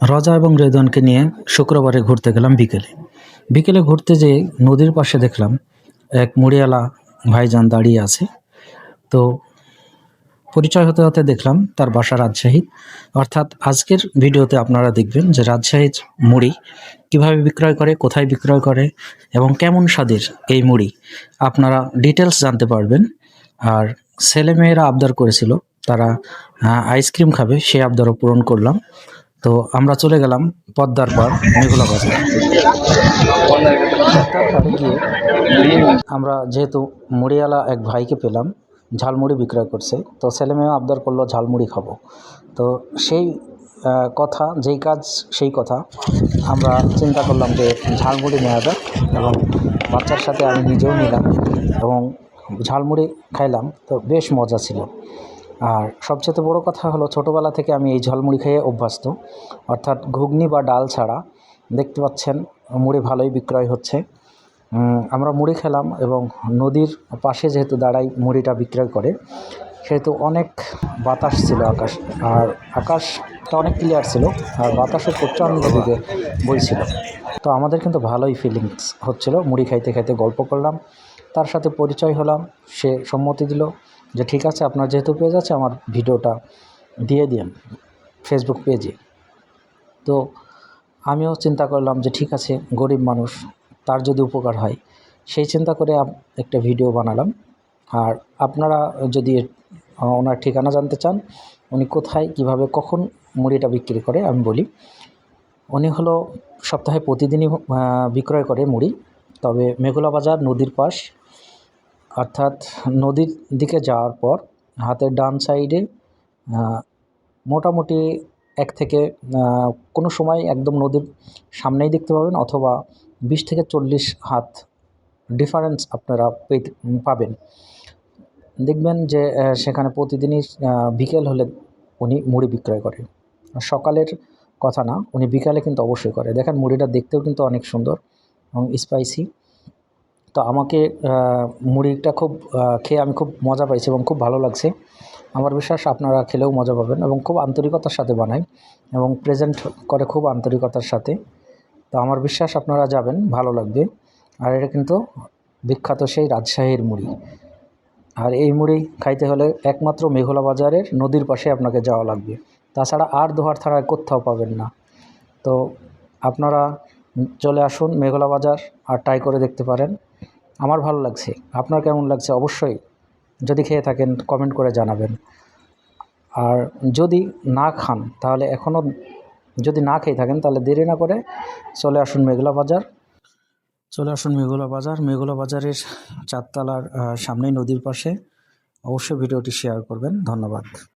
রজা এবং রেদনকে নিয়ে শুক্রবারে ঘুরতে গেলাম বিকেলে। বিকেলে ঘুরতে যেয়ে নদীর পাশে দেখলাম এক মুড়িয়ালা ভাইজান দাঁড়িয়ে আছে। তো পরিচয় হতে হতে দেখলাম তার বাসা রাজশাহী। অর্থাৎ আজকের ভিডিওতে আপনারা দেখবেন যে রাজশাহীর মুড়ি কীভাবে বিক্রয় করে, কোথায় বিক্রয় করে এবং কেমন স্বাদের এই মুড়ি আপনারা ডিটেলস জানতে পারবেন। আর ছেলেমেয়েরা আবদার করেছিল, তারা আইসক্রিম খাবে, সেই আবদারও পূরণ করলাম। তো আমরা চলে গেলাম পদ্মার পার মেঘলা বাজার। গিয়ে আমরা যেহেতু মুড়িওয়ালা এক ভাইকে পেলাম, ঝালমুড়ি বিক্রয় করছে, তো ছেলেমেয়ে আবদার করল ঝালমুড়ি খাব। তো সেই কথা, যেই কাজ, সেই কথা আমরা চিন্তা করলাম যে ঝালমুড়ি নেওয়া যাক এবং বাচ্চার সাথে আমি নিজেও নিলাম এবং ঝালমুড়ি খাইলাম, তো বেশ মজা ছিল। আর সবচেয়ে বড় কথা হলো ছোটোবেলা থেকে আমি এই ঝালমুড়ি খেয়ে অভ্যস্ত। অর্থাৎ ঘুগনি বা ডাল ছাড়া দেখতে পাচ্ছেন মুড়ি ভালোই বিক্রয় হচ্ছে। আমরা মুড়ি খেলাম এবং নদীর পাশে যেহেতু দাঁড়াই মুড়িটা বিক্রয় করে, সেহেতু অনেক বাতাস ছিল আকাশ, আর আকাশটা অনেক ক্লিয়ার ছিল আর বাতাসও প্রচণ্ড দিকে বইছিল। তো আমাদের কিন্তু ভালোই ফিলিংস হচ্ছিল, মুড়ি খাইতে খাইতে গল্প করলাম, তার সাথে পরিচয় হলাম, সে সম্মতি দিল যে ঠিক আছে, আপনার যেহেতু পেজ আছে, আমার ভিডিওটা দিয়ে দিন ফেসবুক পেজে তো আমিও চিন্তা করলাম যে ঠিক আছে, গরিব মানুষ, তার যদি উপকার হয়, সেই চিন্তা করে একটা ভিডিও বানালাম। আর আপনারা যদি ওনার ঠিকানা জানতে চান, উনি কোথায়, কীভাবে, কখন মুড়িটা বিক্রি করে, আমি বলি। উনি হলো সপ্তাহে প্রতিদিনই বিক্রয় করে মুড়ি। তবে মেঘলা বাজার নদীর পাশ অর্থাৎ নদীর দিকে যাওয়ার পর হাতের ডান সাইডে মোটামুটি এক থেকে কোনো সময় একদম নদীর সামনেই দেখতে পাবেন অথবা বিশ থেকে চল্লিশ হাত ডিফারেন্স আপনারা পেতে, পাবেন। দেখবেন যে সেখানে প্রতিদিনই বিকেল হলে উনি মুড়ি বিক্রয় করে আর সকালের কথা না, উনি বিকালে কিন্তু অবশ্যই করে। দেখেন মুড়িটা দেখতেও কিন্তু অনেক সুন্দর এবং স্পাইসি তো আমাকে মুড়িটা খুব খেয়ে আমি খুব মজা পাইছি এবং খুব ভালো লাগছে। আমার বিশ্বাস আপনারা খেলেও মজা পাবেন এবং খুব আন্তরিকতার সাথে বানায় এবং প্রেজেন্ট করে খুব আন্তরিকতার সাথে। তো আমার বিশ্বাস আপনারা যাবেন, ভালো লাগবে। আর এটা কিন্তু বিখ্যাত সেই রাজশাহীর মুড়ি। আর এই মুড়ি খাইতে হলে একমাত্র মেঘলা বাজারের নদীর পাশে আপনাকে যাওয়া লাগবে। তাছাড়া আর দোহার থানায় কোথাও পাবেন না। তো আপনারা চলে আসুন মেঘলা বাজার আর ট্রাই করে দেখতে পারেন। আমার ভালো লাগছে। আপনার কেমন লাগছে? অবশ্যই যদি খেয়ে থাকেন কমেন্ট করে জানাবেন। আর যদি না খান, তাহলে এখনও যদি না খেয়ে থাকেন, তাহলে দেরি না করে চলে আসুন মেঘলা বাজার। চলে আসুন মেঘলা বাজার। মেঘলা বাজারের চারতলার সামনেই নদীর পাশে। অবশ্যই ভিডিওটি শেয়ার করবেন। ধন্যবাদ।